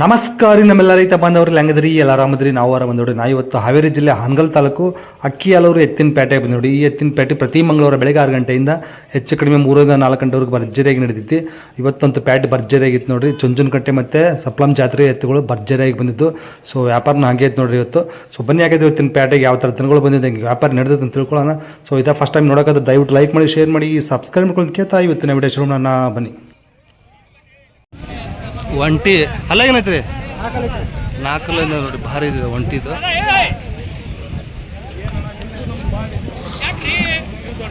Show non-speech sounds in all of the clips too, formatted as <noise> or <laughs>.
ನಮಸ್ಕಾರ ರೀ ನಮ್ಮೆಲ್ಲ ರೈತ ಬಾಂಧವ್ರಿ, ಹೆಂಗದ್ರಿ? ಎಲ್ಲ ಆರಾಮದ್ರಿ? ನಾವು ಆರಾಮ ನೋಡಿ ನಾ ಇವತ್ತು ಹಾವೇರಿ ಜಿಲ್ಲೆ ಹಾನಗಲ್ ತಾಲೂಕು ಅಕ್ಕಿ ಹಲವರು ಎತ್ತಿನ ಪೇಟೆ ನೋಡಿ ಈ ಎತ್ತಿನ ಪೇಟೆ ಪ್ರತಿ ಮಂಗಳವಾರ ಬೆಳಗ್ಗೆ ಆರು ಗಂಟೆಯಿಂದ ಹೆಚ್ಚು ಕಡಿಮೆ ಮೂರರಿಂದ ನಾಲ್ಕು ಗಂಟೆವರೆಗೂ ಭರ್ಜರಿಯಾಗಿ ನಡೆದಿತ್ತು ಇವತ್ತಂತೂ ಪ್ಯಾಟೆ ಭರ್ಜರಿಯಾಗಿತ್ತು ನೋಡ್ರಿ. ಚುಂಚುನಕಟ್ಟೆ ಮತ್ತು ಸಪ್ಲಂ ಜಾತ್ರೆ ಎತ್ತುಗಳು ಭರ್ಜರಿಯಾಗಿ ಬಂದಿದ್ದು. ಸೊ, ವ್ಯಾಪಾರನ ಹಾಗೆ ಇತ್ತು ನೋಡ್ರಿ ಇವತ್ತು. ಸೊ, ಬನ್ನಿ ಹಾಕಿದ್ರೆ ಇವತ್ತಿನ ಪ್ಯಾಟೆಗೆ ಯಾವ ಥರ ತನಗಳು ಬಂದಿದೆ, ಹಿಂಗೆ ವ್ಯಾಪಾರ ನಡೆದಿದೆ ಅಂತ ತಿಳ್ಕೊಳ್ಳೋಣ. ಸೊ, ಇದೇ ಫಸ್ಟ್ ಟೈಮ್ ನೋಡೋಕ್ಕಾದ್ರೆ ದಯವಿಟ್ಟು ಲೈಕ್ ಮಾಡಿ ಶೇರ್ ಮಾಡಿ ಸಬ್ಸ್ಕ್ರೈಬ್ ಮಾಡ್ಕೊಂಡು ಕೇಳ್ತಾ ಇವತ್ತಿನ ವಿಡಿಯೋ ಶುರು ಮಾಡೋಣ ಬನ್ನಿ. ಒಂಟಿ. ಅಲ್ಲ ಏನೈತ್ರಿ ನಾಲ್ಕಲ್ಲ ನೋಡಿ ಭಾರಿ ಇದೆ ಒಂಟಿದು.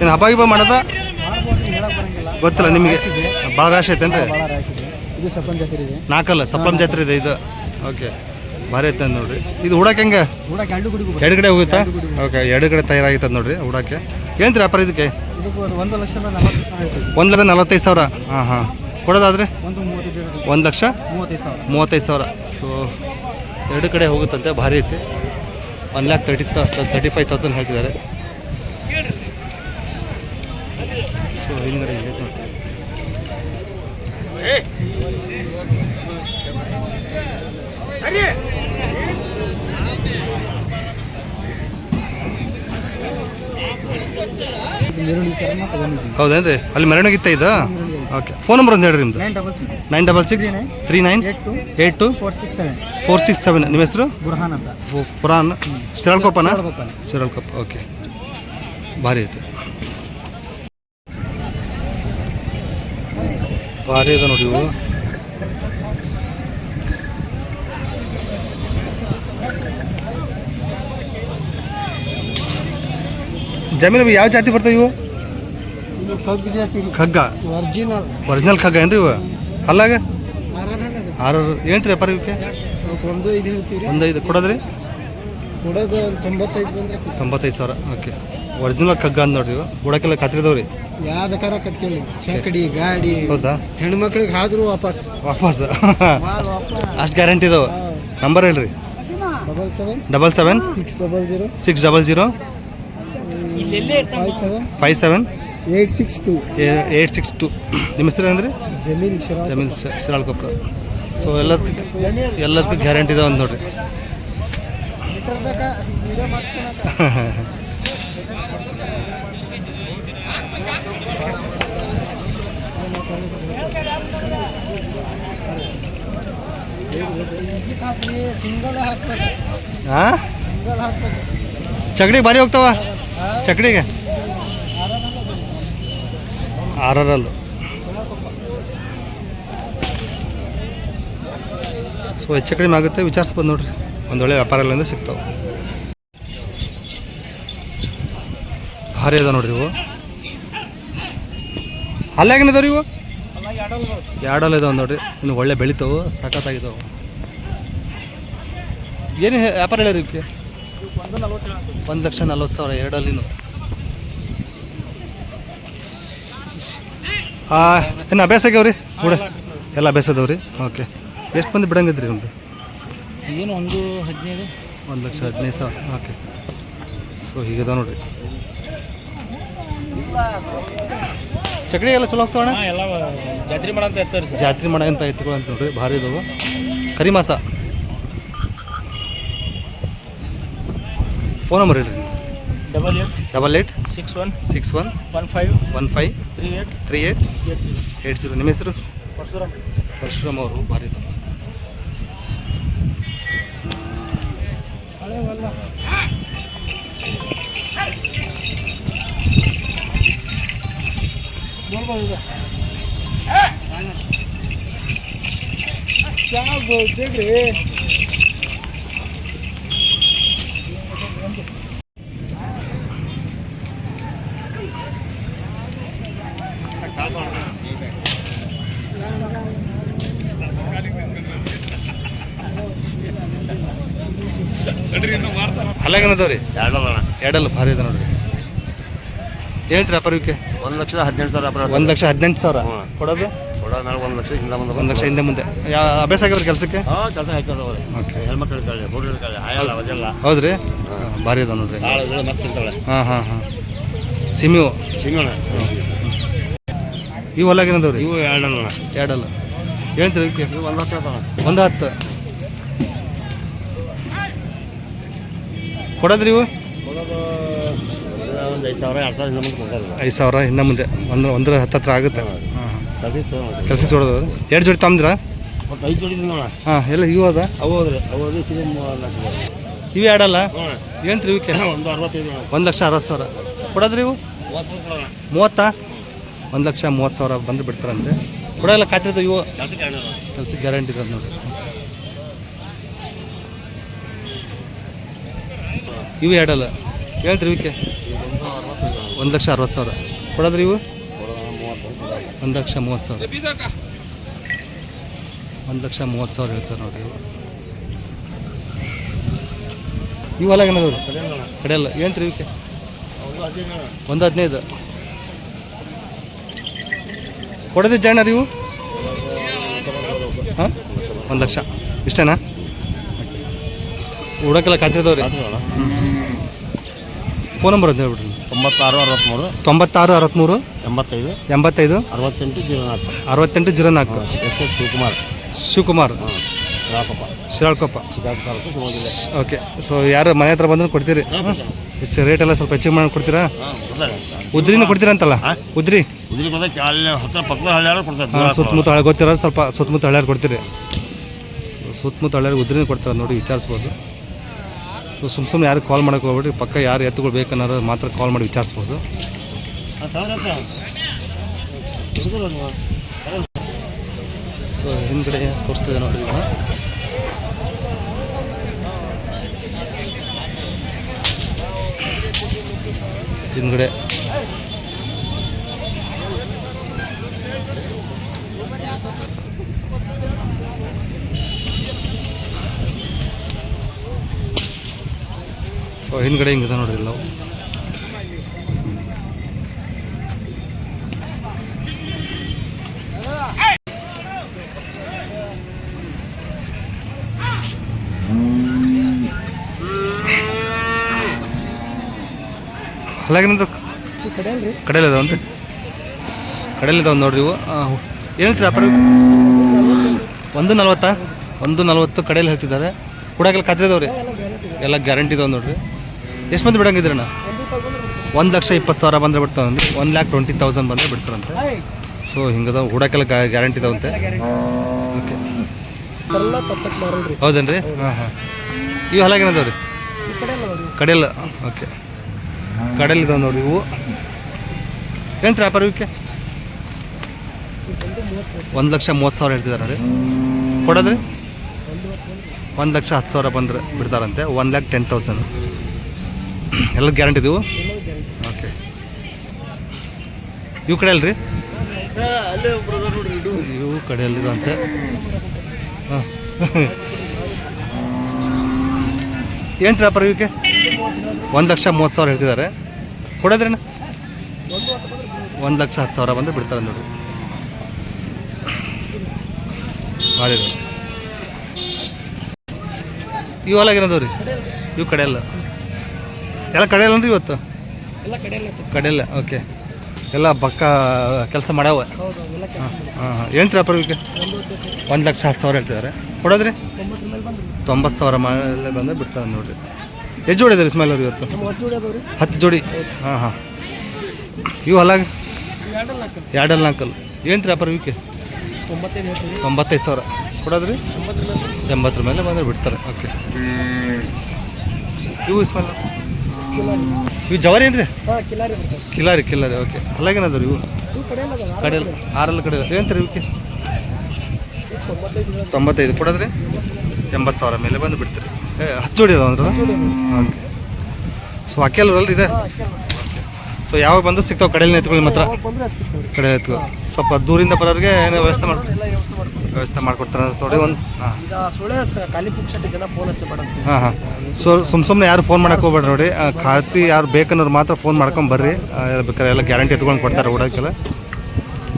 ಏನು ಹಬ್ಬ ಗಿಬ್ಬ ಮಾಡೋದ? ಗೊತ್ತಿಲ್ಲ ನಿಮಗೆ. ಭಾಳ ರಾಶಿ ಐತೇನ್ರಿ? ನಾಲ್ಕಲ್ಲ ಸಪ್ಲಂ ಜಾತ್ರೆ ಇದೆ ಇದು. ಓಕೆ. ಭಾರಿ ಐತೆ ನೋಡ್ರಿ. ಇದು ಹುಡಕ್ಕೆ ಹೆಂಗೆ? ಎಡಗಡೆ ಎರಡು ಕಡೆ ಹೋಗುತ್ತಾ? ಓಕೆ ಎರಡು ಕಡೆ ತಯಾರಾಗಿತ್ತದ ನೋಡ್ರಿ ಹುಡಕ್ಕೆ ಏನ್ರಿ ವ್ಯಾಪಾರ ಇದಕ್ಕೆ? ಒಂದು ಲಕ್ಷದ ನಲವತ್ತೈದು ಸಾವಿರ? ಹಾಂ ಹಾಂ. ಕೊಡೋದಾದ್ರೆ? ಒಂದು ಮೂವತ್ತೈದು ಒಂದು ಲಕ್ಷ? ಮೂವತ್ತೈದು ಸಾವಿರ. ಮೂವತ್ತೈದು ಸಾವಿರ. ಸೊ ಎರಡು ಕಡೆ ಹೋಗುತ್ತಂತೆ ಭಾರಿ ಐತೆ. One lakh thirty thirty five thousand ಹೇಳ್ತಿದ್ದಾರೆ ಸೊ ಹಿಂದ್ಗಡೆ ಇದೆ ಮೆರವಣಿಗೆ ಹೌದೇನ್ರಿ? ಅಲ್ಲಿ ಮೆರವಣಿಗಿತ್ತ ಇದು? ಓಕೆ. ಫೋನ್ ನಂಬರ್ ಒಂದು ಹೇಳ್ರಿ ನಿಮ್ದು. Nine double six nine double six three nine eight two four six seven four six seven ನಿಮ್ಮ ಹೆಸರು? ಬುರ್ಹಾನ್ ಅಂತ. ಫು- ಶಿರಲ್ಕೊಪ್ಪನ ಶಿರಲ್ಕೊಪ್ಪ ಓಕೆ ಭಾರಿ ಐತೆ. ಭಾರಿ ಇದೆ ನೋಡಿ ಇವು ಜಮೀನು ಯಾವ ಜಾತಿ ಬರ್ತಾವೆ ಇವು? ಇದು ಕಬ್ಬು ಜಾತಿ ಖಗ್ಗ? ಒರಿಜಿನಲ್ ಒರಿಜಿನಲ್ ಖಗ್ಗ ಏನ್ರಿ ಇವು? ಅಲ್ಲಾಗ? ಆರು ಏನು ರೀ ವ್ಯಾಪಾರ ಇವಕ್ಕೆ ಒಂದು ಐದು ಹೇಳ್ತೀವಿ ಒಂದು ಒಂದೈದು ಕೊಡೋದ್ರಿ? ಕೊಡೋದು ಒಂದು ತೊಂಬತ್ತೈದು ಬಂದ್ರೆ ತೊಂಬತ್ತೈದು ಸಾವಿರ. ಓಕೆ. ಒರಿಜಿನಲ್ ಕಗ್ಗ ಅಂದ್ ನೋಡ್ರಿ ಬುಡಕ್ಕೆಲ್ಲ ಕತ್ರಿದವ್ರಿ? ಯಾವ್ದಕ್ಕಾರ ಕಟ್ಕೊಳ್ಳಿ ಚಕಡಿ ಗಾಡಿ. ಹೌದಾ? ಹೆಣ್ಮಕ್ಳಿಗೆ ಹಾದ್ರು ವಾಪಸ್. ವಾಪಸ್. ಅಷ್ಟು ಗ್ಯಾರಂಟಿ ಇದಾವೆ. ನಂಬರ್ ಹೇಳ್ರಿ. Double seven double seven six double zero six double zero five seven five seven eight six two. Eight six two. ನಿಮ್ಮ ಹೆಸರು ಅಂದರೆ ಜಮೀನ್ ಜಮೀನ್ ಜಮೀನ್ ಶಿರಾಳ್ಕೊಪ್ಪ ಸೊ ಎಲ್ಲದಕ್ಕೂ ಎಲ್ಲದಕ್ಕೂ ಗ್ಯಾರಂಟಿ ಇದಾವೆ ಒಂದು ನೋಡಿರಿ. ಹಾಂ ಚಕಡಿಗೆ ಭಾರಿ ಹೋಗ್ತಾವ? ಚಕಡಿಗೆ? ಆರರಲ್ಲು. ಸೊ ಹೆಚ್ಚು ಕಡಿಮೆ ಆಗುತ್ತೆ, ವಿಚಾರಿಸ್ಬೋದು ನೋಡ್ರಿ. ಒಂದು ಒಳ್ಳೆ ವ್ಯಾಪಾರ ಸಿಗ್ತಾವೆ. ಭಾರಿ ಅದ ನೋಡ್ರಿ ಇವು. ಅಲ್ಲಾಗೇನಿದಾವ್ರಿ ಇವು? ಎರಡಲ್ಲ ಇದಾವೆ ನೋಡ್ರಿ. ಇನ್ನು ಒಳ್ಳೆ ಬೆಳಿತಾವು ಸಖತ್ತಾಗಿದ್ದಾವೆ ಏನು ವ್ಯಾಪಾರ ಹೇಳಿ ಇವಕ್ಕೆ ಒಂದು ಲಕ್ಷ ನಲ್ವತ್ತು ಸಾವಿರ, ಎರಡಲ್ಲಿನು. ಏನು ಅಭ್ಯಾಸ ಆಗ್ಯಾವ್ರಿ? ಕೂಡ. ಎಲ್ಲ ಅಭ್ಯಾಸ ಅದಾವ್ರಿ? ಓಕೆ. ಎಷ್ಟು ಮಂದಿ ಬಿಡಂಗಿದ್ರಿ ಒಂದು ಏನು ಒಂದು ಹದಿನೈದು. ಒಂದು ಲಕ್ಷ ಹದಿನೈದು ಸಾವಿರ. ಓಕೆ. ಸೊ ಹೀಗದ ನೋಡ್ರಿ. ಚಕಡಿ ಎಲ್ಲ ಚಲೋ ಹೋಗ್ತಾವಣ ಎಲ್ಲ ಜಾತ್ರೆ ಮಾಡಂತ ಇರ್ತಾರೆ ಸರ್. ಜಾತ್ರೆ ಮಾಡೋಂಥ ಎತ್ತುಗಳು ಅಂತ ನೋಡ್ರಿ ಭಾರಿ ಇದಾವೆ. ಕರಿಮಾಸ ಫೋನ್ ನಂಬರ್ ಹೇಳ್ರಿ. Double eight double eight six one six one one five one five three eight three eight eight zero eight zero ನಿಮ್ಮ ಹೆಸರು ಪರಶುರಾಮ್ ಪರಶುರಾಮ್ ಅವರು ಭಾರಿ ನೋಡ್ಬೋದು ಈಗ ರೀ ಎರಡಲ್ಲ ಎರಡಲ್ಲ ಭಾರಿ ಅದ ನೋಡ್ರಿ. ಹೇಳ್ತೀರಿ ವ್ಯಾಪಾರ ಇವಕ್ಕೆ ಒಂದು ಲಕ್ಷದ ಹದಿನೆಂಟು ಸಾವಿರ ಒಂದು ಲಕ್ಷ ಹದಿನೆಂಟು ಸಾವಿರ. ಕೊಡೋದು? ಕೊಡೋ ನಾಳೆ ಒಂದು ಲಕ್ಷ ಹಿಂದೆ ಮುಂದೆ ಒಂದು ಲಕ್ಷ ಹಿಂದೆ ಮುಂದೆ. ಯಾವ ಅಭ್ಯಾಸ ಆಗ್ಯವ್ರಿ ಕೆಲಸಕ್ಕೆ? ಹಾಂ ಕೆಲಸ ಹಾಕಿದವ್ರೆ ಓಕೆ. ಹೆಣ್ಮಕ್ಳು ಇರ್ತಾಳೆ ಹುಡುಗರು ಇರ್ತಾಳೆ ಆಯಲ್ಲ ಅದೆಲ್ಲ ಹೌದ್ರಿ? ಭಾರಿ ಅದ ನೋಡ್ರಿ. ಕಾಳು ಮಸ್ತ್ ಇರ್ತಾಳೆ ಹಾಂ ಹಾಂ ಹಾಂ. ಸಿಮಿವು ಸಿಂಗೋಣ ಇವು ಹೊಲಾಗೇನದವ್ರಿ ಇವು ಎರಡಲ್ಲ ಎರಡಲ್ಲ. ಹೇಳ್ತೀರಿ ಒಂದು ಲಕ್ಷ ಅದಾವ. ಒಂದು ಹತ್ತು. ಕೊಡೋದ್ರಿ ಇವು ಒಂದು ಐದು ಸಾವಿರ ಎರಡು ಸಾವಿರ ಹಿಂದೆ ಮುಂದೆ ಕೊಡ್ತಾರೆ ಐದು ಸಾವಿರ ಹಿಂದೆ ಮುಂದೆ. ಒಂದು ಒಂದರ ಹತ್ತತ್ರ ಆಗುತ್ತೆ. ಕೆಲಸ ನೋಡೋದು. ಎರಡು ಜೋಡಿ ಒಟ್ಟು ಐದು ಜೋಡಿ ನೋಡ. ಹಾಂ ಎಲ್ಲ ಇವು ಅದ? ಅವು ಹೋದ್ರಿ ಅವು ಹೋದ್ರಿ ಚಿಕ್ಕ ಇವು ಆಡಲ್ಲ ಹ್ಞೂ ಏನು ರೀ ಇವಕ್ಕೆ <coughs> ಒಂದು ಅರವತ್ತೈದು ಒಂದು ಲಕ್ಷ ಅರವತ್ತು ಸಾವಿರ. ಕೊಡೋದ್ರಿ ಇವು ಮೂವತ್ತು ಒಂದು ಲಕ್ಷ ಮೂವತ್ತು ಸಾವಿರ ಬಂದು ಬಿಡ್ತಾರಂತೆ. ಕೊಡೋಲ್ಲ ಖಾತ್ರಿದು ಇವು? ಕೆಲಸಕ್ಕೆ ಕೆಲ್ಸಕ್ಕೆ ಗ್ಯಾರಂಟಿ ಇರೋದು ನೋಡಿ. ಇವು ಎರಡಲ್ಲ. ಹೇಳ್ತೀರಿ ಇವಕ್ಕೆ ಒಂದು ಲಕ್ಷ ಅರವತ್ತು ಸಾವಿರ. ಕೊಡೋದ್ರಿ ಇವು? ಒಂದು ಲಕ್ಷ ಮೂವತ್ತು ಸಾವಿರ. ಒಂದು ಲಕ್ಷ ಮೂವತ್ತು ಸಾವಿರ ಹೇಳ್ತಾರೆ ನೋಡಿ ಇವು. ಇವು ಅಲ್ಲ ಏನದವ್ರು? ಕಡೆಯಲ್ಲ. ಹೇಳ್ತೀರಿ ಇವಕ್ಕೆ ಒಂದು ಹದಿನೈದು. ಕೊಡೋದು ಜಾಣ ಇವು? ಹಾಂ? ಒಂದು ಲಕ್ಷ. ಇಷ್ಟೇನಾ? ಹುಡಕೆಲ್ಲ ಖಾತ್ರಿದವ್ರಿ ಫೋನ್ ನಂಬರ್ ಅಂತ ಹೇಳ್ಬಿಡ್ರಿ ತೊಂಬತ್ತಾರು ಅರವತ್ತ್ಮೂರು ತೊಂಬತ್ತಾರು ಅರವತ್ತ್ಮೂರು ಎಂಬತ್ತೈದು. ಎಂಬತ್ತೈದು. ಅರವತ್ತೆಂಟು ಜೀರೋ ನಾಲ್ಕು. ಅರವತ್ತೆಂಟು ಜೀರೋ ನಾಲ್ಕು. S S Shivakumar. Shivakumar. Shiralkoppa. ಶಿಕಾಗೋ ತಾಲೂಕು ಶಿವಮೊಗ್ಗ ಜಿಲ್ಲೆ. ಓಕೆ. ಸೊ ಯಾರು ಮನೆ ಹತ್ರ ಬಂದ್ರೆ ಕೊಡ್ತೀರಿ. ಹೆಚ್ಚು ರೇಟ್ ಎಲ್ಲ ಸ್ವಲ್ಪ ಹೆಚ್ಚಿಗೆ ಮಾಡಿ ಕೊಡ್ತೀರಾ? ಉದ್ರಿನ ಕೊಡ್ತೀರಾ ಅಂತಲ್ಲ? ಉದ್ರಿ. ಉದ್ರಿ ಬಂದಕ್ಕೆ ಅಲ್ಲಿ ಹತ್ತಿರ ಪಕ್ಕದ ಹಳ್ಳಿಯಾರು ಕೊಡ್ತಾರೆ ಸುತ್ತಮುತ್ತ ಹಳ್ಳಿ ಗೊತ್ತಿರೋ ಸ್ವಲ್ಪ ಸುತ್ತಮುತ್ತ ಹಳ್ಳಿಯಾರು ಕೊಡ್ತೀರಿ. ಸುತ್ತಮುತ್ತ ಹಳ್ಳಿಯಾರು ಉದ್ರಿನ ಕೊಡ್ತಾರೆ ನೋಡಿ ವಿಚಾರಿಸ್ಬೋದು. ಸೊ ಸುಮ್ಮ ಸುಮ್ಮನೆ ಯಾರು ಕಾಲ್ ಮಾಡೋಕೆ ಹೋಗ್ಬಿಟ್ಟು ಪಕ್ಕ ಯಾರು ಎತ್ತುಗಳು ಬೇಕನ್ನಾರು ಮಾತ್ರ ಕಾಲ್ ಮಾಡಿ ವಿಚಾರಿಸ್ಬೋದು. ಸೊ ಹಿಂದ್ಗಡೆ ತೋರಿಸ್ತಿದೆ ನೋಡಿ ಹಿಂದ್ಗಡೆ ಸೊ ಹಿಂದ್ಗಡೆ ಹಿಂಗಿದೆ ನೋಡ್ರಿ ನಾವು ಅಲ್ಲಾಗಿನಂತ ಕಡೆಯಲ್ಲಿ ಅದಾವನ್ರಿ ಕಡೆಯಲ್ಲಿ ಇದಾವೆ ನೋಡ್ರಿ ಇವು. ಏನು ವ್ಯಾಪಾರ? ಒಂದು ನಲ್ವತ್ತಾ? ಒಂದು ನಲ್ವತ್ತು ಕಡೆಯಲ್ಲಿ ಹೇಳ್ತಿದ್ದಾರೆ. ಕೂಡ ಕತ್ರಿದವ್ರಿ ಎಲ್ಲ ಗ್ಯಾರಂಟಿ ಇದಾವೆ ನೋಡ್ರಿ. ಎಷ್ಟು ಮಂದಿ ಬಿಡಂಗಿದ್ರಣ್ಣ? ಒಂದು ಲಕ್ಷ ಇಪ್ಪತ್ತು ಸಾವಿರ ಬಂದರೆ ಬಿಡ್ತಾವಂದ್ರೆ ಒನ್ ಲ್ಯಾಕ್ ಟ್ವೆಂಟಿ ತೌಸಂಡ್ ಬಂದರೆ ಬಿಡ್ತಾರಂತೆ. ಸೊ ಹಿಂಗದ ಹುಡಕೆಲ್ಲ ಗ್ಯಾರಂಟಿ ಇದಾವಂತೆ. ಓಕೆ ಹೌದೇನ್ರಿ? ಹಾಂ ಹಾಂ. ಇವು ಹಲಾಗೇನದಾವ ರೀ? ಕಡೆಲ್ಲ. ಓಕೆ ಕಡೆಯಲ್ಲಿ ಇದಾವೆ ನೋಡಿ ಇವು. ಏನು ವ್ಯಾಪಾರ ಇವಕ್ಕೆ ಒಂದು ಲಕ್ಷ ಮೂವತ್ತು ಸಾವಿರ ಹೇಳ್ತಿದ್ದಾರೆ ನೋಡಿ ಕೊಡೋದ್ರಿ? ಒಂದು ಲಕ್ಷ ಹತ್ತು ಸಾವಿರ ಬಂದರೆ ಬಿಡ್ತಾರಂತೆ. One lakh ten thousand. ಎಲ್ಲ ಗ್ಯಾರಂಟಿ ಇದು ಓಕೆ ಇವು ಕಡೆ ಅಲ್ರಿ? ಇವು ಅಲ್ರಿ ಹಾಂ. <laughs> ಏನು ವ್ಯಾಪಾರ ಇವಕ್ಕೆ ಒಂದು ಲಕ್ಷ ಮೂವತ್ತು ಸಾವಿರ ಹೇಳ್ತಿದ್ದಾರೆ. ಕೊಡೋದ್ರಣ್ಣ ಒಂದು ಲಕ್ಷ ಹತ್ತು ಸಾವಿರ ಬಂದರೆ ಬಿಡ್ತಾರೆ ನೋಡಿ ಇದಾವೆ. ಇವು ಹೊಲಾಗಿರೋದವು ರೀ ಇವು ಕಡೆ ಎಲ್ಲ ಎಲ್ಲ ಕಡೆ ಅಲ್ಲ ರೀ ಇವತ್ತು? ಎಲ್ಲ ಕಡೆಯಲ್ಲ ಕಡೆಯಲ್ಲ ಓಕೆ. ಎಲ್ಲ ಪಕ್ಕ ಕೆಲಸ ಮಾಡ್ಯಾವ ಹಾಂ ಹಾಂ ಏನು ವ್ಯಾಪಾರ ಇವಕ್ಕೆ ಒಂದು ಲಕ್ಷ ಹತ್ತು ಸಾವಿರ ಹೇಳ್ತಿದ್ದಾರೆ ಕೊಡೋದ್ರಿ? ತೊಂಬತ್ತು ಸಾವಿರ ಮೇಲೆ ಬಂದರೆ ಬಿಡ್ತಾರೆ ನೋಡಿರಿ. ಎಷ್ಟು ಜೋಡಿ ಇದಾರೆ ಸ್ಮೈಲ್ ಅವ್ರು ಇವತ್ತು? ಹೊತ್ತು ಜೋಡಿ ಹಾಂ ಹಾಂ. ಇವು ಅಲ್ಲಾಗ ಎರಡಲ್ಲ ಅಂಕಲ್ ನಾಲ್ಕಲ್ಲಿ ಏನು ರೀ ಇವಕ್ಕೆ ತೊಂಬತ್ತೈದು ಸಾವಿರ. ಕೊಡೋದ್ರಿ? ಎಂಬತ್ತರ ಮೇಲೆ ಬಂದರೆ ಬಿಡ್ತಾರೆ. ಓಕೆ. ಇವು ಇಸ್ಮಾಯಿಲ್ ಕಿಲಾರಿ ಇವು ಜವಾರಿ ಏನ್ರಿ? ಕಿಲಾರಿ ಕಿಲಾರಿ ಓಕೆ. ಅಲ್ಲಾಗೇನದ ಇವು? ಇವು ಕಡೆಯಲ್ಲಿ ಆರಲ್ಲ ಕಡೆ ಏನಂತಾರೆ ಇವಕ್ಕೆ ತೊಂಬತ್ತೈದು ಕೊಡೋದ್ರಿ? ಎಂಬತ್ತು ಸಾವಿರ ಮೇಲೆ ಬಂದು ಬಿಡ್ತೀರಿ. ಏ ಹತ್ತು ಜೋಡಿ ಅದಾವ ಅಂದ್ರೆ ಓಕೆ. ಸೊ ಅಕ್ಕೆಲ್ವಲ್ಲ ಇದೆ? ಹಾಂ ಹಾಕ್ಯಾರ. ಸೊ ಯಾವಾಗ ಬಂದು ಸಿಗ್ತಾವೆ ಕಡೆಯಲ್ಲಿ ಎತ್ಕೊಳ್ಳಿ ಮಾತ್ರ. ಕಡೆ ಎತ್ಕೊ ಸ್ವಲ್ಪ ದೂರಿಂದ ಬರೋರಿಗೆ ಏನೋ ವ್ಯವಸ್ಥೆ ಮಾಡಿ ವ್ಯವಸ್ಥೆ ಮಾಡ್ಕೊಂಡು ವ್ಯವಸ್ಥೆ ಮಾಡ್ಕೊಡ್ತಾರೆ ನೋಡಿ ಒಂದು ಹಾಂ. ಹಾಂ ಸೊ ಸುಮ್ಮ ಸುಮ್ಮನೆ ಯಾರು ಫೋನ್ ಮಾಡಕ್ಕೆ ಹೋಗ್ಬೇಡ ನೋಡಿ. ಖಾತ್ರಿ ಯಾರು ಬೇಕನ್ನೋರು ಮಾತ್ರ ಫೋನ್ ಮಾಡ್ಕೊಂಡು ಬರ್ರಿ. ಬೇಕಾದ್ರೆ ಎಲ್ಲ ಗ್ಯಾರಂಟಿ ಎತ್ಕೊಂಡು ಕೊಡ್ತಾರೆ ಹುಡಕ್ಕೆಲ್ಲ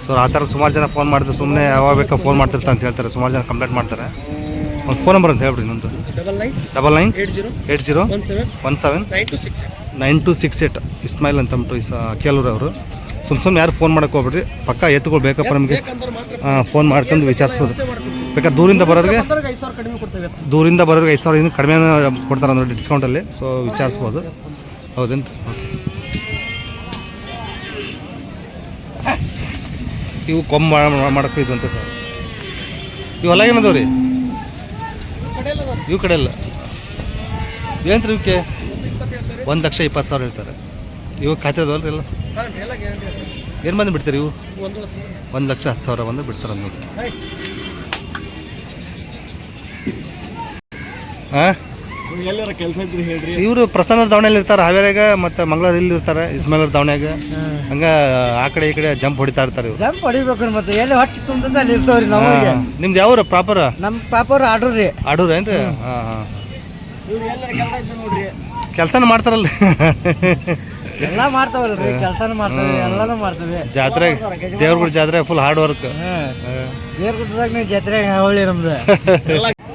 ಸೊ ಆ ಥರ ಸುಮಾರು ಜನ ಫೋನ್ ಮಾಡಿದ್ರೆ ಸುಮ್ಮನೆ ಯಾವಾಗ ಬೇಕಾ ಫೋನ್ ಮಾಡ್ತಿರ್ತಾರೆ ಅಂತ ಹೇಳ್ತಾರೆ. ಸುಮಾರು ಜನ ಕಂಪ್ಲೇಂಟ್ ಮಾಡ್ತಾರೆ. ಒಂದು ಫೋನ್ ನಂಬರ್ ಅಂತ ಹೇಳ್ಬಿಡಿ ಇನ್ನೊಂದು. Double nine double nine eight zero eight zero one seven one seven nine two six nine two six eight Ismail ಅಂತ ಅಂದ್ಬಿಟ್ಟು ಇಸ್ ಕೇಳೂರು ಅವರು ಸುಮ್ಮ ಸುಮ್ಮನೆ ಯಾರು ಫೋನ್ ಮಾಡೋಕೆ ಹೋಗ್ಬಿಡ್ರಿ. ಪಕ್ಕ ಎತ್ತುಗಳು ಬೇಕಪ್ಪ ನಮಗೆ. ಫೋನ್ ಮಾಡ್ಕೊಂಡು ವಿಚಾರಿಸ್ಬೋದು. ಬೇಕಾದ್ರೆ ದೂರಿಂದ ಬರೋರಿಗೆ ದೂರಿಂದ ಬರೋರಿಗೆ ಐದು ಸಾವಿರ ಇನ್ನೂ ಕಡಿಮೆ ಕೊಡ್ತಾರೆ ಅಂದ್ರೆ ಡಿಸ್ಕೌಂಟಲ್ಲಿ ಸೊ ವಿಚಾರಿಸ್ಬೋದು. ಹೌದೇನು ಓಕೆ ಇವು ಕೊಮ್ಮ ಮಾಡಕ್ಕೆ ಇದು ಅಂತ ಸರ್. ಇವೆಲ್ಲ ಏನದವ್ರಿ? ಏನದವ ರೀ ಇವು ಕಡೆ ಇಲ್ಲ ಏನು ರೀ ಇವಕ್ಕೆ ಒಂದು ಲಕ್ಷ ಇಪ್ಪತ್ತು ಸಾವಿರ ಹೇಳ್ತಾರೆ. ಇವು ಖಾತೆ ಅದಾವಲ್ರಿ ಎಲ್ಲ? ಏನು ಬಂದು ಬಿಡ್ತೀರಿ ಇವು? ಒಂದು ಲಕ್ಷ ಹತ್ತು ಸಾವಿರ ಬಂದು ಬಿಡ್ತಾರೆ ನೋಡಿ ಹಾಂ? ಇವರು ಪ್ರಸನ್ನ ದಾವಣೆಯಲ್ಲಿ ಇರ್ತಾರೆ ಹಾವೇರಿಯಾಗ ಮತ್ತು ಮಂಗಳೂರು ಇಲ್ಲಿ ಇರ್ತಾರೆ ಇಸ್ಮಾಯಿಲ್ ದಾವಣ್ಯಾಗ. ಹಂಗ ಆ ಕಡೆ ಈ ಕಡೆ ಜಂಪ್ ಹೊಡಿತಾ ಇರ್ತಾರೆ ಇವ್ರು. ಜಂಪ್ ಹೊಡಿಬೇಕು ಮತ್ತೆ ಎಲ್ಲಿ ಹೊಟ್ಟೆ ತುಂಬದ ಅಲ್ಲಿ ಇರ್ತಾವ್ರಿ ನಾವು. ನಿಮ್ದು ಯಾವ್ರ ಪ್ರಾಪರ್? ನಮ್ಮ ಪಾಪರ್ ಆಡ್ರಿ ಆಡೂರೇನ್ರಿ? ಹಾಂ ಹಾಂ. ಕೆಲಸನ ಮಾಡ್ತಾರಲ್ಲ ಎಲ್ಲ ಮಾಡ್ತಾವಲ್ರಿ ಕೆಲಸನೂ ಮಾಡ್ತಾವೆ ಎಲ್ಲಾನು ಮಾಡ್ತಾವೆ ಜಾತ್ರೆ ದೇವ್ರಗುಡ್ ಜಾತ್ರೆ ಫುಲ್ ಹಾರ್ಡ್ ವರ್ಕ್ ದೇವ್ರ ಗುಡ್ಡದಾಗ ನೀವು ಜಾತ್ರೆ ಹೋಳಿ ನಮ್ದು. <laughs>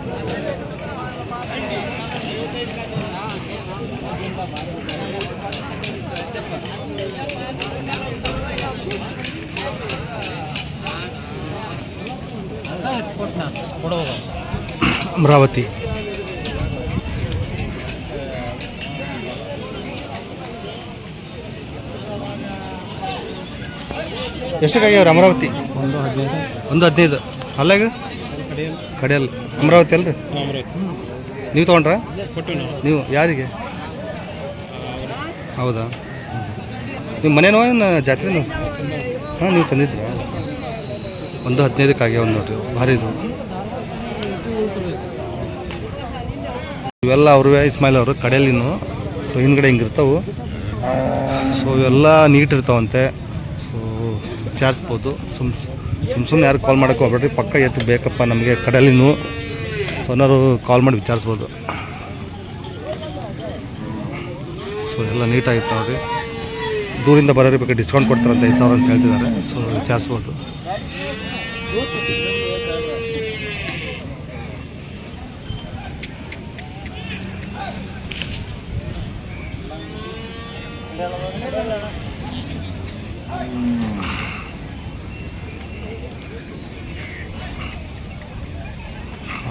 ಅಮರಾವತಿ. ಎಷ್ಟಕ್ಕಾಗ್ಯಾವ್ರಿ ಅಮರಾವತಿ? ಒಂದು ಹದಿನೈದು. ಒಂದು ಹದಿನೈದು ಅಲ್ಲಾಗ? ಕಡೆಯಲ್ಲಿ. ಅಮರಾವತಿ ಅಲ್ರಿ? ನೀವು ತೊಗೊಂಡ್ರ? ನೀವು, ಯಾರಿಗೆ? ಹೌದಾ? ನಿಮ್ಮ ಮನೇನೋ ಏನು ಜಾತ್ರೆನೋ? ಹಾಂ, ನೀವು ತಂದಿದ್ರಿ ಒಂದು ಹದಿನೈದಕ್ಕೆ ಆಗ್ಯಾವ ನೋಡ್ರಿ, ಭಾರಿ ಇದು. ಇವೆಲ್ಲ ಅವ್ರವೇ ಇಸ್ಮಾಯಿಲ್ ಅವರು ಕಡೆಯಲ್ಲಿನೂ, ಸೊ ಹಿಂದ್ಗಡೆ ಹಿಂಗಿರ್ತಾವೆ. ಸೊ ಇವೆಲ್ಲ ನೀಟ್ ಇರ್ತಾವಂತೆ. ವಿಚಾರಿಸ್ಬೋದು. ಸುಮ್ ಸುಮ್ ಸುಮ್ಮನೆ ಯಾರು ಕಾಲ್ ಮಾಡೋಕೆ ಹೋಗ್ಬೇಡ್ರಿ. ಪಕ್ಕ ಎತ್ತು ಬೇಕಪ್ಪ ನಮಗೆ ಕಡಲಿನೂ. ಸೊ ಏನಾರು ಕಾಲ್ ಮಾಡಿ ವಿಚಾರಿಸ್ಬೋದು. ಸೊ ಎಲ್ಲ ನೀಟಾಗಿತ್ತು ನೋಡಿರಿ. ದೂರಿಂದ ಬರೋರಿಗೆ ಬೇಕಾದ್ರೆ ಡಿಸ್ಕೌಂಟ್ ಕೊಡ್ತಾರೆ ಐದು ಸಾವಿರ ಅಂತ ಹೇಳ್ತಿದ್ದಾರೆ. ಸೊ ವಿಚಾರಿಸ್ಬೋದು.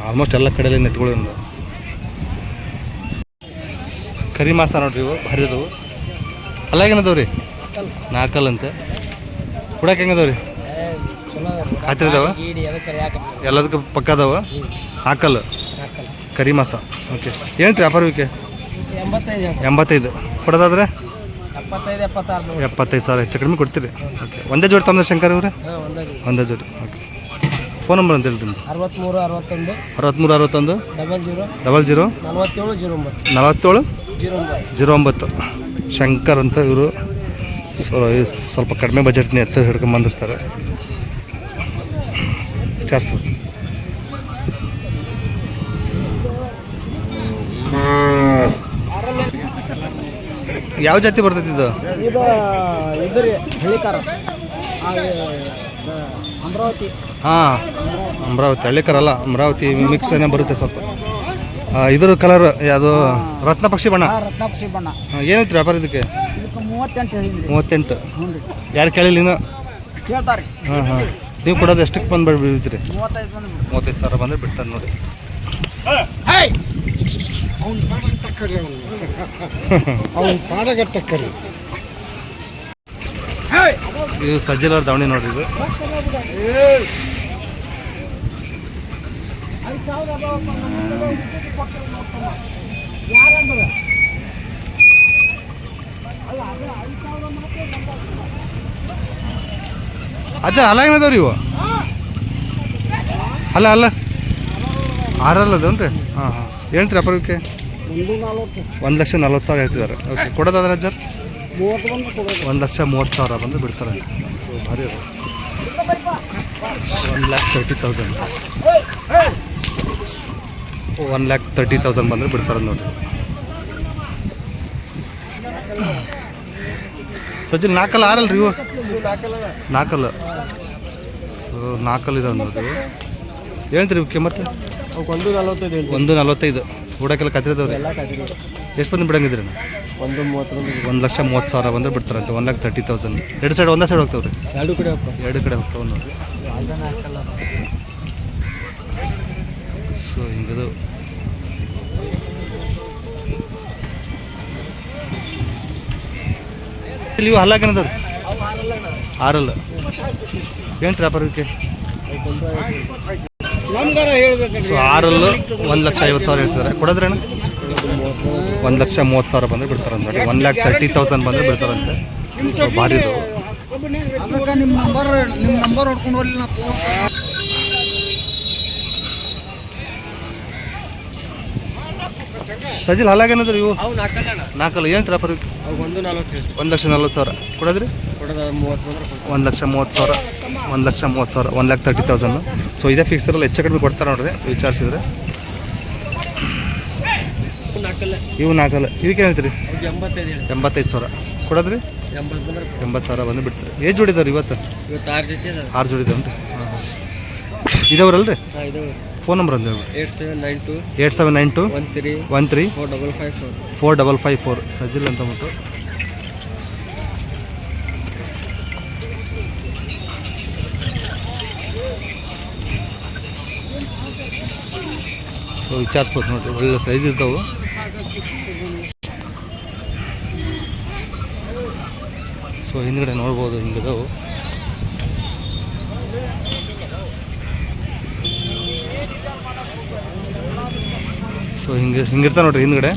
ಆಲ್ಮೋಸ್ಟ್ ಎಲ್ಲ ಕಡೆಯಲ್ಲಿ ನೆತ್ಕೊಳ್ಳೋದು ಕರಿ ಮಾಸ ನೋಡ್ರಿ ಇವು ಹರಿದವು ಅಲ್ಲಾಗೇನದವು ರೀ ನಾಲ್ಕಲ್ ಅಂತ ಕುಡಕ್ಕೆ ಹೆಂಗದವು ರೀ ಖಾತ್ರಿ ಇದಾವ? ಎಲ್ಲದಕ್ಕೂ ಪಕ್ಕ ಅದಾವ? ಹಾಕಲ್ ಕರಿ ಮಾಸ. ಓಕೆ. ಏನು ರೀ ವ್ಯಾಪಾರವಿಕೆ? ಎಂಬತ್ತೈದು. ಕೊಡೋದಾದ್ರೆ? ಎಪ್ಪತ್ತೈದು ಸಾವಿರ ಹೆಚ್ಚು ಕಡಿಮೆ ಕೊಡ್ತೀರಿ. ಓಕೆ. ಒಂದೇ ಜೋಡಿ ತಂದ್ರೆ ಶಂಕರ್ ಇವ್ರೆ ಹಾಂ ಒಂದೇ ಜೋಡಿ. ಫೋನ್ ನಂಬರ್ ಅಂತ ಹೇಳ್ತೀನಿ. ಅರವತ್ತ್ಮೂರು ಅರವತ್ತೊಂದು ಅರವತ್ತ್ಮೂರು ಅರವತ್ತೊಂದು ಡಬಲ್ ಜೀರೋ ಡಬಲ್ ಜೀರೋ ನಲವತ್ತೇಳು ಜೀರೋ ಒಂಬತ್ತು. ನಲವತ್ತೇಳು ಜೀರೋ ಒಂಬತ್ತು. ಜೀರೋ ಒಂಬತ್ತು. ಶಂಕರ್ ಅಂತ ಇವರು. ಸ್ವಲ್ಪ ಕಡಿಮೆ ಬಜೆಟ್ನ ಎತ್ತ ಹಿಡ್ಕೊಂಬಂದಿರ್ತಾರೆ ವಿಚಾರಿಸು ಯಾವ ಜಾತಿ ಬರ್ತೈತಿ ಇದು ಇದು ಇದು ರೀ ಹಳ್ಳಿಕಾರ ಅಮರಾವತಿ ಹಾಂ ಅಮರಾವತಿ ಹಳ್ಳಿಕರಲ್ಲ ಅಮರಾವತಿ ಮಿಕ್ಸ್ ಏನೋ ಬರುತ್ತೆ ಸ್ವಲ್ಪ. ಆ, ಇದ್ರ ಕಲರ್ ಯಾವುದು? ರತ್ನ ಪಕ್ಷಿ ಬಣ್ಣ? ರತ್ನಪಕ್ಷಿ ಬಣ್ಣ. ಏನೈತಿ ವ್ಯಾಪಾರ ಇದಕ್ಕೆ? ಇದಕ್ಕೆ ಮೂವತ್ತೆಂಟು ಹೇಳಿದ್ರಿ ಮೂವತ್ತೆಂಟು. ಯಾರು ಕೇಳಿಲ್ಲ ಇನ್ನು? ಕೇಳ್ತಾರೆ. ಹಾಂ ಹಾಂ. ನೀವು ಕೊಡೋದು ಎಷ್ಟಕ್ಕೆ ಬಂದು ಬಿಡ್ತೀರಿ? ಮೂವತ್ತೈದು ಬಂದು. ಮೂವತ್ತೈದು ಸಾವಿರ ಬಂದರೆ ಬಿಡ್ತಾರೆ ನೋಡಿ. ಅವ್ನು ಪಾಡಗ ತಕ್ಕರಿ <laughs> ಇದು ಸಜ್ಜಲರ ದಾವಣಿ ನೋಡ್ರಿ ಇದು. ಅಜ್ಜ ಅಲ್ಲ ಏನದವ್ರಿ ಇವು? ಅಲ್ಲ ಅಲ್ಲ. ಆರಲ್ಲ ಅದೇನ್ರಿ ಹಾಂ ಹಾಂ. ಹೇಳ್ತೀರಿ ಅಪರ್ವಕ್ಕೆ ಒಂದು ಲಕ್ಷ ನಲ್ವತ್ತು ಸಾವಿರ ಹೇಳ್ತಿದ್ದಾರೆ. ಓಕೆ, ಕೊಡೋದಾದ್ರೆ ಅಜ್ಜ? ಮೂವತ್ತು ಮಂದಿ ಕೊಡೋದು ಒಂದು ಲಕ್ಷ ಮೂವತ್ತು ಸಾವಿರ ಬಂದು ಬಿಡ್ತಾರೆ. ಭಾರಿ ಅದು. One lakh thirty thousand one lakh thirty thousand ಬಂದರೆ ಬಿಡ್ತಾರೆ ನೋಡಿರಿ ಸಜ್ಜನ್ ನಾಲ್ಕಲ್ಲ ಆರಲ್ಲ ರೀ ಇವು? ನಾಲ್ಕಲ್ಲ. ಸೊ ನಾಲ್ಕಲ್ಲ ಇದಾವೆ ನೋಡಿ. ಹೇಳ್ತೀರಿ ಇವಕ್ಕೆ ಮತ್ತೆ ಒಂದು ನಲ್ವತ್ತೈದು ಒಂದು ನಲ್ವತ್ತೈದು. ಊಟಕ್ಕೆಲ್ಲ ಕತ್ತಿರದವ್ರಿ ಎಷ್ಟು ಬಂದು ಬಿಡಂಗಿದ್ರಿ ಒಂದು ಮೂವತ್ತು. ಒಂದು ಲಕ್ಷ ಮೂವತ್ತು ಸಾವಿರ ಬಂದ್ರೆ ಬಿಡ್ತಾರಂತೆ ಒನ್ ಲ್ಯಾಕ್ ತರ್ಟಿ ತೌಸಂಡ್ ಎರಡು ಸೈಡ್ ಒಂದೇ ಸೈಡ್ ಹೋಗ್ತಾವ್ರಿ. ಎರಡು ಕಡೆ ಹೋಗ್ತಾವೆ. ಎರಡು ಕಡೆ ಹೋಗ್ತಾವ ನೋಡಿ ಸೊ ಹಿಂಗದು. ಇಲ್ಲಿ ಇವು ಹಲ್ಲಾಕೇನದವ್ರಿ ಆರಲ್ಲ. ಏನು ವ್ಯಾಪಾರಕ್ಕೆ ಸೊ ಆರಲ್ಲು ಒಂದು ಲಕ್ಷ ಐವತ್ತು ಸಾವಿರ ಹೇಳ್ತಿದ್ದಾರೆ ಕೊಡೋದ್ರೇನು? ಒಂದು ಲಕ್ಷ ಮೂವತ್ತು ಸಾವಿರ ಬಂದರೆ ಬಿಡ್ತಾರೆ ನೋಡಿ ಒನ್ ಲ್ಯಾಕ್ ತರ್ಟಿ ತೌಸಂಡ್ ಬಂದರೆ ಬಿಡ್ತಾರಂತೆ. ಸೊ ಭಾರಿದು ನಿಮ್ಮ ನಂಬರ್ ನಿಮ್ಮ ನಂಬರ್ ಹೊಡ್ಕೊಂಡು ಸಜಿಲ್ ಹಲ್ಲಾಗೇನದ್ರಿ ಇವು? ನಾಲ್ಕಲ್ಲ ಏನು ಅವು ಒಂದು ಒಂದು ಲಕ್ಷ ನಲ್ವತ್ತು ಸಾವಿರ. ಕೊಡೋದ್ರಿ. ಒಂದು ಲಕ್ಷ ಮೂವತ್ತು ಸಾವಿರ. ಒಂದು ಲಕ್ಷ ಮೂವತ್ತು ಸಾವಿರ. One lakh thirty thousand so ಇದೇ ಫಿಕ್ಸರಲ್ಲಿ ಹೆಚ್ಚು ಕಡಿಮೆ ಕೊಡ್ತಾರೆ ನೋಡ್ರಿ ವಿಚಾರಿಸಿದ್ರೆ. ಇವು ನಾಲ್ಕಲ್ಲ. ಇದಕ್ಕೆ ಏನೈತ್ರಿ ಎಂಬತ್ತೈದು ಸಾವಿರ. ಕೊಡೋದ್ರಿ? ಎಂಬತ್ತು ಸಾವಿರ ಬಂದು ಬಿಡ್ತಾರೆ. ಏಜ್ ಜೋಡಿದಾರೆ ಇವತ್ತು? ಆರು ಜೋಡಿದಾವನ್ರಿ ಇದಾವ್ರಲ್ರಿ? ಫೋನ್ ನಂಬರ್ ಅಂದ್ರೆ eight seven nine two eight seven nine two one three one three four double five four. Four double five four. Sajil ಅಂತ ಬಿಟ್ಟು ಸೊ ವಿಚಾರಿಸ್ಬೋದು ನೋಡಿರಿ ಒಳ್ಳೆ ಸೈಜ್ ಇರ್ತಾವೆ ಸೊ ಹಿಂದ್ಗಡೆ ನೋಡ್ಬೋದು ಹಿಂಗಿದವು. ಸೊ ಹಿಂಗೆ ಹಿಂಗಿರ್ತಾವೆ ನೋಡ್ರಿ ಹಿಂದ್ಗಡೆ.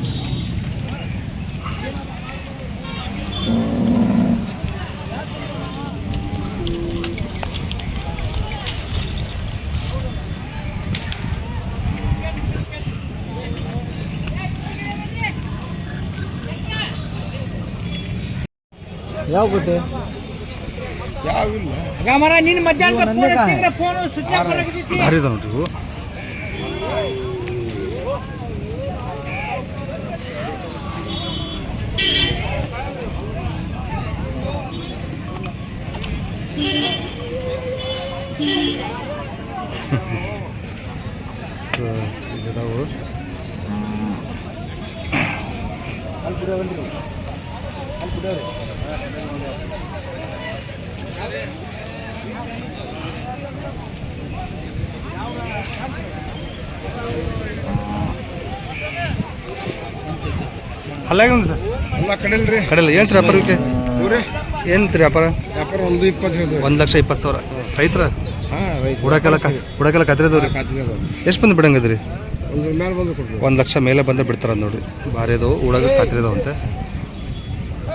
ಯಾವ ಗುಡ್ಡೆ ಯಾವಿಲ್ಲ ನಿನ್ನ ಮಧ್ಯಾಹ್ನ ಫೋನ್ ಇದಾವೆ ನೋಡ್ರಿ ಅಲ್ಲಾಗ ಸರ್? ಎಲ್ಲ ಕಡಿಲ್ ರೀ. ಕಡಿಲ್ಲ ಏನು ವ್ಯಾಪಾರ ಇವಕ್ಕೆ ಇವ್ರಿ? ಏನು ವ್ಯಾಪಾರ? ವ್ಯಾಪಾರ ಒಂದು ಇಪ್ಪತ್ತು ಸಾವಿರ ಒಂದು ಲಕ್ಷ ಇಪ್ಪತ್ತು ಸಾವಿರ. ರೈತರ? ಹುಡಕೆಲ್ಲ ಹುಡಕೆಲ್ಲ ಕದ್ರದವ್ರಿ ಎಷ್ಟು ಬಂದು ಬಿಡಂಗದ್ರಿ? ಒಂದು ಬಂದು ಲಕ್ಷ ಮೇಲೆ ಬಂದರೆ ಬಿಡ್ತಾರ ನೋಡಿ. ಭಾರಿ ಅದಾವು ಕತ್ರಿದಾವ ಅಂತೆ.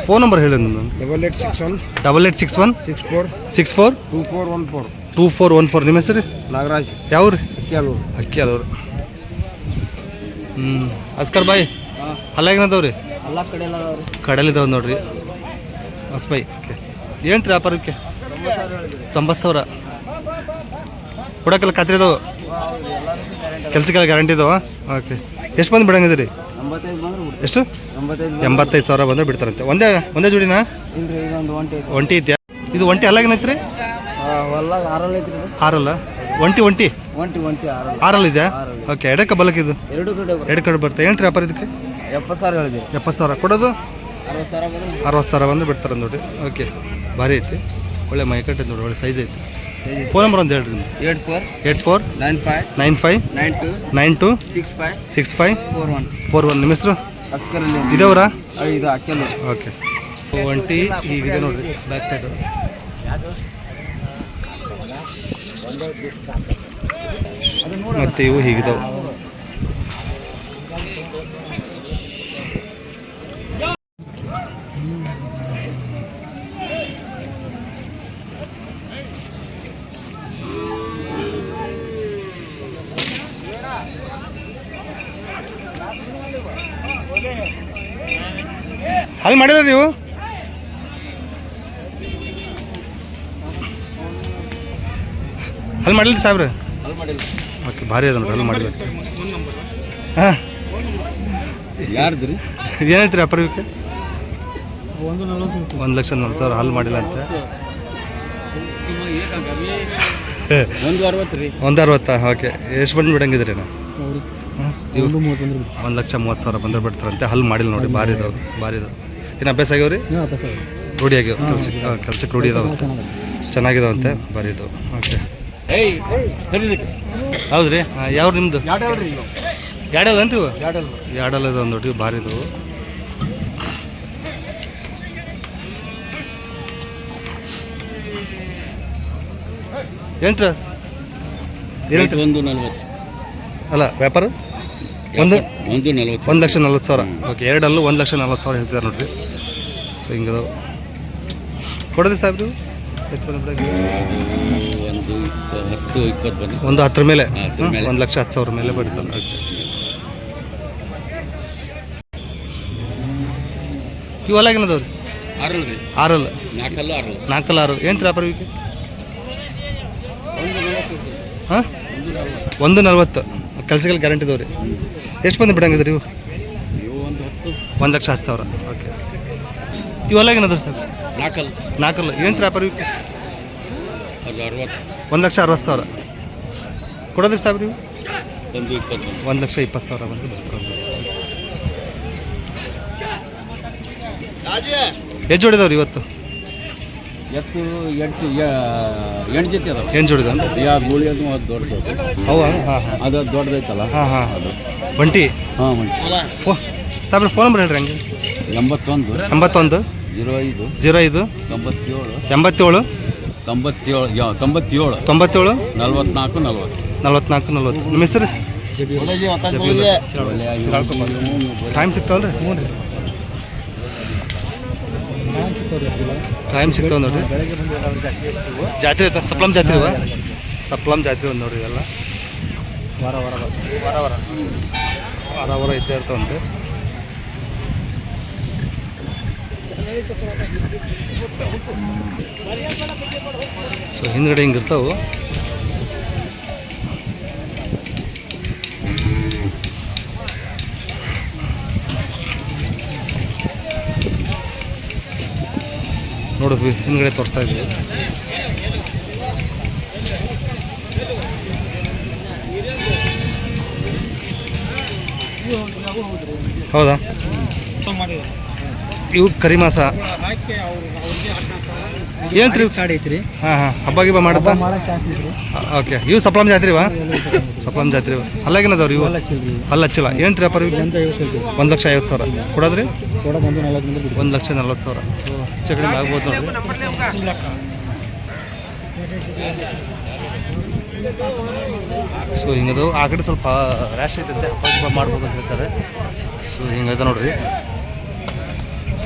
ಫೋನ್ ನಂಬರ್ ಹೇಳಿ ನನ್ನ double eight six one double eight six one six four six four two four one four two four one four ನಿಮ್ಮ ಹೆಸರು? ನಾಗರಾಜ್. ಯಾವ ರೀ ಕೇಳು ಅಕ್ಕಿ ಅದವ್ರು ಹ್ಞೂ ಅಸ್ಕರ್ ಬಾಯ್ ಅಲ್ಲಾಗಿನದವ್ರಿ ಎಲ್ಲ ಕಡೆ ಎಲ್ಲ ಅದಾವ್ರಿ ಕಡಲಿದಾವ್ ನೋಡ್ರಿ. ಹೊಸಬೈ ಏನು ರೀ ವ್ಯಾಪಾರಕ್ಕೆ ತೊಂಬತ್ತು ಸಾವಿರ. ಕೊಡಕ್ಕೆಲ್ಲ ಖಾತ್ರಿ ಇದಾವೆ? ಕೆಲ್ಸಕ್ಕೆಲ್ಲ ಗ್ಯಾರಂಟಿ ಇದಾವ? ಓಕೆ. ಎಷ್ಟು ಬಂದು ಬಿಡಂಗಿದ್ರಿ ಎಷ್ಟು? ಎಂಬತ್ತೈದು ಸಾವಿರ ಬಂದ್ರೆ ಬಿಡ್ತಾರಂತೆ. ಒಂದೇ ಒಂದೇ ಜೋಡಿನಾ? ಒಂಟಿ ಇದೆಯಾ ಇದು ಒಂಟಿ ಅಲ್ಲಾಗೇನೈತ್ರಿ ಏನೈತ್ರಿ ಆರಲ್ಲ? ಒಂಟಿ ಒಂಟಿ? ಒಂಟಿ ಒಂಟಿ ಆರಲ್ಲ. ಇದೆಯಾ? ಓಕೆ. ಎಡಕ್ಕೆ ಬಲಕ್ಕೆ ಇದು? ಎರಡು ಕಡೆ ಬರ್ರಿ ಎರಡು ಕಡೆ ಬರುತ್ತೆ. ಏನು ರೀ ವ್ಯಾಪಾರ ಇದಕ್ಕೆ? ಎಪ್ಪತ್ತು ಸಾವಿರ ಹೇಳಿದ್ರಿ ಎಪ್ಪತ್ತು ಸಾವಿರ ಕೊಡೋದು? ಅರವತ್ತು ಸಾವಿರ ಬಂದ್ರೆ ಅರವತ್ತು ಸಾವಿರ ಬಂದು ಬಿಡ್ತಾರೆ ನೋಡಿ. ಓಕೆ ಭಾರಿ ಐತಿ. ಒಳ್ಳೆ ಮೈ ಐತಿ ನೋಡಿ ಒಳ್ಳೆ ಸೈಜ್ ಐತಿ. ಫೋನ್ ನಂಬರ್ ಅಂತ ಹೇಳ್ರಿ eight four eight four nine five nine five nine two nine two six five six five four one. Four one. ನಿಮ್ಮ ಹೆಸರು? ಅಸ್ಕರಲ್ಲಿ ಇದೇವ್ರಾ ಇದು ಅಕ್ಕೆಲ್ಲ ಓಕೆ ಒಂಟಿ ಹೀಗಿದೆ ನೋಡ್ರಿ ಬ್ಯಾಕ್ ಸೈಡ್ ಮತ್ತೆ ಇವು ಹೀಗಿದಾವೆ. ಅಲ್ಲಿ ಮಾಡಿದ್ರ ನೀವು? ಅಲ್ಲಿ ಮಾಡಿಲ್ಲ ಸಾಹೇಬ್ರೆ? ಓಕೆ ಭಾರಿ ಅದ ನೋಡಿ ಅಲ್ಲಿ ಮಾಡಿಲ್ಲ ಹಾಂ. ಯಾರ್ದ್ರಿ? ಏನೈತ್ರಿ ಅಪರೂಪಕ್ಕೆ ಒಂದು ಲಕ್ಷ ನಲ್ವತ್ತು ಸಾವಿರ ಹಲ್ ಮಾಡಿಲ್ಲ ಅಂತ. ಒಂದು ಅರವತ್ತು ರೀ. ಒಂದು ಅರವತ್ತಾ? ಓಕೆ ಎಷ್ಟು ಬಂದು ಬಿಡಂಗಿದ್ರಿ ನಾ ಒಂದು ಲಕ್ಷ ಮೂವತ್ತು ಸಾವಿರ ಬಂದ್ರೆ ಬಿಡ್ತಾರಂತೆ. ಹಲ್ಲು ಮಾಡಿಲ್ಲ ನೋಡಿ ಭಾರಿ ಇದಾವೆ ಭಾರಿ ಇದಾವೆ ಏನು ಅಭ್ಯಾಸ ಆಗ್ಯಾವ ರೀ ಸರ್ ರೂಢಿ ಆಗ್ಯಾವ ಕೆಲ್ಸಕ್ಕೆ ಕೆಲ್ಸಕ್ಕೆ ರೂಢಿ ಇದಾವೆ ಚೆನ್ನಾಗಿದಾವಂತೆ ಬರೀದು ಇದಾವೆ ಓಕೆ ಏಯ್ ಸರಿ ಹೌದು ರೀ ಯಾವ ನಿಮ್ಮದು ಎರಡಲ್ಲ ಅಂತೀವಿ ಎರಡು ಎರಡಲ್ಲ ಇದು ಒಂದು ನೋಡ್ರಿ ಭಾರಿ ಇದು ಎಂಟ್ರ? ಏನಂತ ಒಂದು ನಲ್ವತ್ತು. ಅಲ್ಲ ವ್ಯಾಪಾರ? ಒಂದು ಒಂದು ನಲ್ವತ್ತು ಒಂದು ಲಕ್ಷ ನಲ್ವತ್ತು ಸಾವಿರ. ಓಕೆ ಎರಡಲ್ಲೂ ಒಂದು ಲಕ್ಷ ನಲ್ವತ್ತು ಸಾವಿರ ಹೇಳ್ತಿದ್ದಾರೆ ನೋಡ್ರಿ. ಸೊ ಹಿಂಗದಾವ. ಕೊಡೋದು ಸಾಹೇಬ್ರು ಒಂದು ಹತ್ತು ಇಪ್ಪತ್ತು ಒಂದು ಹತ್ತರ ಮೇಲೆ. ಒಂದು ಲಕ್ಷ ಹತ್ತು ಸಾವಿರ ಮೇಲೆ ಬಡಿತಾರೆ. ಓಕೆ. ಇವೆಲ್ಲ ಏನದವ್ರಿ ಆರಲ್ಲ ರೀ. ಆರಲ್ ನಾಲ್ಕಲ್ಲ ಆರು ನಾಲ್ಕಲ್ಲ ಆರು ಏನು ವ್ಯಾಪಾರ ಇವಕ್ಕೆ ಹಾಂ? ಒಂದು ನಲ್ವತ್ತು. ಕೆಲಸಗಳು ಗ್ಯಾರಂಟಿ ಇದಾವೆ ರೀ. ಎಷ್ಟು ಬಂದು ಬಿಡಂಗಿದ್ರಿ ಇವು ಒಂದು ಲಕ್ಷ ಹತ್ತು ಸಾವಿರ. ಓಕೆ. ಇವೆಲ್ಲ ಏನದ ಸರ್? ನಾಲ್ಕಲ್ಲ ನಾಲ್ಕಲ್ಲ ಏನು ವ್ಯಾಪಾರ ಇವಕ್ಕೆ ಒಂದು ಲಕ್ಷ ಅರವತ್ತು ಸಾವಿರ. ಕೊಡೋದ್ರಿ ಸಾಹೇಬ್ರಿ ಇವು ಒಂದು ಇಪ್ಪತ್ತು. ಒಂದು ಲಕ್ಷ ಇಪ್ಪತ್ತು ಸಾವಿರ ಬಂದು ಬರ್ಕೊಂಡು ಎಷ್ಟು ಜೋಡಿದವ್ರಿ ಇವತ್ತು? ಎತ್ತು ಎಂಟು ಎಂಟು ಜೊತೆ ಅದಾವ ಏನು ಜೋಡಿದ ಯಾ ಗೂಳಿ ಅದು ಅದು ದೊಡ್ಡದು ಅವ ಹಾಂ ಹಾಂ ಅದು ದೊಡ್ಡದೈತಲ್ಲ ಹಾಂ ಹಾಂ ಅದು ಬಂಟಿ ಹಾಂ ಫೋ ಸಾಹೇಬ್ರ ಫೋನ್ ನಂಬರ್ ಹೇಳ್ರಿ ಹಂಗೆ ಎಂಬತ್ತೊಂದು ಎಂಬತ್ತೊಂದು ಜೀರೋ ಐದು ಜೀರೋ ಐದು ತೊಂಬತ್ತೇಳು ಎಂಬತ್ತೇಳು ತೊಂಬತ್ತೇಳು ಯಾ ತೊಂಬತ್ತೇಳು ತೊಂಬತ್ತೇಳು ನಲ್ವತ್ನಾಲ್ಕು ನಲ್ವತ್ತು ನಲ್ವತ್ನಾಲ್ಕು ನಲ್ವತ್ತು ನಿಮ್ಮ ಹೆಸರು ಟೈಮ್ ಸಿಗ್ತಾವಲ್ಲ ರೀ ಹ್ಞೂ ರೀ ಟೈಮ್ ಸಿಗ್ತಾವ ನೋಡ್ರಿ. ಜಾತ್ರೆ ಐತ? ಸಪ್ಲಮ್ ಜಾತ್ರೆ ಅವ ಸಪ್ಲಮ್ ಜಾತ್ರೆ ಒಂದು ನೋಡ್ರಿ ಇವೆಲ್ಲ. ವಾರ ವಾರ ವಾರ. ವಾರ ವಾರ. ವಾರ ಇದ್ದೇ ಇರ್ತಾವಂತೆ ಸೊ ಹಿಂದ್ಗಡೆ ಹಿಂಗೆ ಇರ್ತಾವೆ. ನೋಡು ಹಿಂದ್ಗಡೆ ತೋರಿಸ್ತಾ ಇದ್ದೀವಿ ಹೌದಾ? ಇವು ಕರಿಮಾಸ ಏನ್ರಿ ಕಾಡಿ ಐತ್ರಿ. ಹಾಂ ಹಾಂ. ಹಬ್ಬ ಗಿಬ್ಬ ಮಾಡುತ್ತಾ? ಓಕೆ. ಇವು ಸಪ್ಲಮ್ ಜಾತ್ರೆ ಇವ? ಸಪ್ಲಮ್ ಜಾತ್ರೆ ಅಲ್ಲಾಗೇನದವ್ರಿ ಇವು? ಅಲ್ಲ ಹಚ್ಚಿಲ್ಲ ಏನು ರೀ ಅಪ್ಪ ಒಂದು ಲಕ್ಷ ಐವತ್ತು ಸಾವಿರ. ಕೊಡೋದ್ರಿ? ಒಂದು ಲಕ್ಷ ನಲ್ವತ್ತು ಸಾವಿರ. ಹೆಚ್ಚು ಕಡಿಮೆ ಆಗ್ಬೋದು ಸೊ ಹಿಂಗದು. ಆ ಕಡೆ ಸ್ವಲ್ಪ ರ್ಯಾಶ್ ಐತಂತೆ. ಹಬ್ಬ ಗಿಬ್ಬ ಮಾಡ್ಬೋದು ಅಂತ ಹೇಳ್ತಾರೆ. ಸೊ ಹಿಂಗದ ನೋಡ್ರಿ.